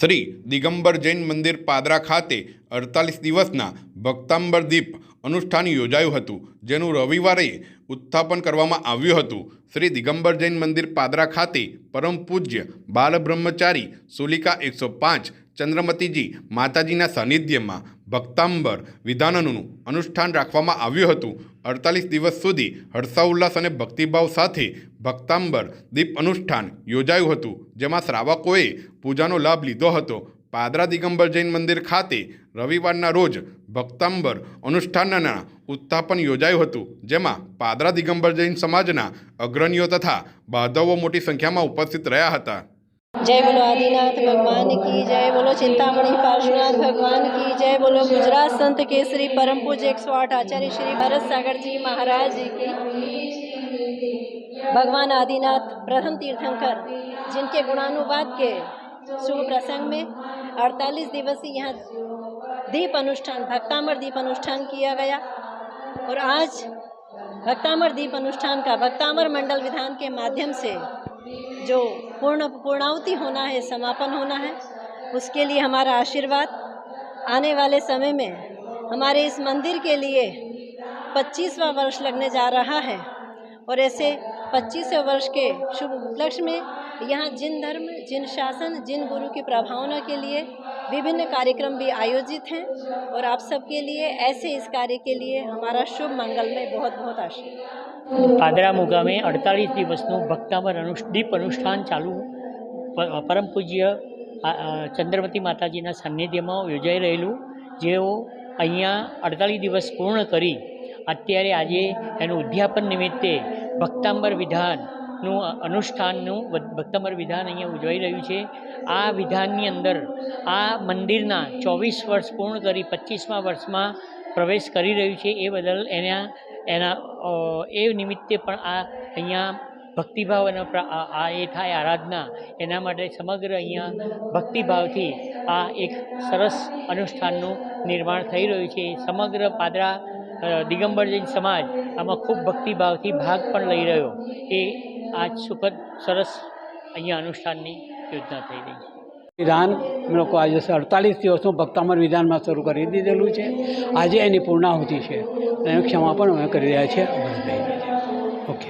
શ્રી દિગંબર જૈન મંદિર પાદરા ખાતે અડતાલીસ દિવસના ભક્તાંબર દીપ અનુષ્ઠાન યોજાયું હતું, જેનું રવિવારે ઉત્થાપન કરવામાં આવ્યું હતું. શ્રી દિગંબર જૈન મંદિર પાદરા ખાતે પરમ પૂજ્ય બાલબ્રહ્મચારી સુલિકા એકસો પાંચ ચંદ્રમતીજી માતાજીના સાનિધ્યમાં ભક્તાંબર વિધાનનું અનુષ્ઠાન રાખવામાં આવ્યું હતું. અડતાલીસ દિવસ સુધી હર્ષાઉલ્લાસ અને ભક્તિભાવ સાથે ભક્તાંબર દીપ અનુષ્ઠાન યોજાયું હતું, જેમાં શ્રાવકોએ પૂજાનો લાભ લીધો હતો. પાદરા દિગંબર જૈન મંદિર ખાતે રવિવારના રોજ ભક્તાંબર અનુષ્ઠાનના ઉત્થાપન યોજાયું હતું, જેમાં પાદરા દિગંબર જૈન સમાજના અગ્રણીઓ તથા બાંધવો મોટી સંખ્યામાં ઉપસ્થિત રહ્યા હતા. जय बोलो आदिनाथ, भगवान की जय बोलो चिंतामणि, पार्श्वनाथ, भगवान की जय बोलो। गुजरात संत केसरी, परम पूज्य एक सौ आठ आचार्य श्री भरत सागर जी महाराज जी की। भगवान आदिनाथ, प्रथम तीर्थंकर, जिनके गुणानुवाद के शुभ प्रसंग में 48 दिवसीय यहाँ दीप अनुष्ठान, भक्तामर दीप अनुष्ठान किया गया। और आज भक्तामर दीप अनुष्ठान का, भक्तामर मंडल विधान के माध्यम से जो पूर्ण पूर्णावती होना है, समापन होना है, उसके लिए हमारा आशीर्वाद। आने वाले समय में हमारे इस मंदिर के लिए 25वां वर्ष लगने जा रहा है और ऐसे 25वें वर्ष के शुभ उपलक्ष्य में यहाँ जिन धर्म जिन शासन जिन गुरु की प्रभावना के लिए विभिन्न कार्यक्रम भी आयोजित हैं और आप सबके लिए ऐसे इस कार्य के लिए हमारा शुभ मंगल में बहुत बहुत आशीर्वाद પાદરા મુગામે અડતાલીસ દિવસનું ભક્તામર અનુષ్ દીપ અનુષ્ઠાન ચાલુ પ- પરમ પૂજ્ય આ, આ, ચંદ્રમતી માતાજીના સાનિધ્યમાં યોજાઈ રહેલું જેઓ અહીંયા અડતાલીસ દિવસ પૂર્ણ કરી અત્યારે આજે એનું ઉદ્યાપન નિમિત્તે ભક્તાંબર વિધાનનું અનુષ્ઠાનનું ભક્તાંબર વિધાન અહીંયા ઉજવાઈ રહ્યું છે. આ વિધાનની અંદર આ મંદિરના ચોવીસ વર્ષ પૂર્ણ કરી પચીસમા વર્ષમાં પ્રવેશ કરી રહ્યું છે. એ બદલ એના એના એ નિમિત્તે પણ આ અહીંયા ભક્તિભાવ અને આ એ થાય આરાધના એના માટે સમગ્ર અહીંયા ભક્તિભાવથી આ એક સરસ અનુષ્ઠાનનું નિર્માણ થઈ રહ્યું છે. સમગ્ર પાદરા દિગંબર જૈન સમાજ આમાં ખૂબ ભક્તિભાવથી ભાગ પણ લઈ રહ્યો. એ આ સુખદ, સરસ અહીંયા અનુષ્ઠાનની યોજના થઈ રહી છે. વિધાન લોકો આજે અડતાલીસ દિવસનું ભક્તામર વિધાનમાં શરૂ કરી દીધેલું છે. આજે એની પૂર્ણાહુતિ છે. એનું ક્ષમા પણ અમે કરી રહ્યા છીએ. ઓકે.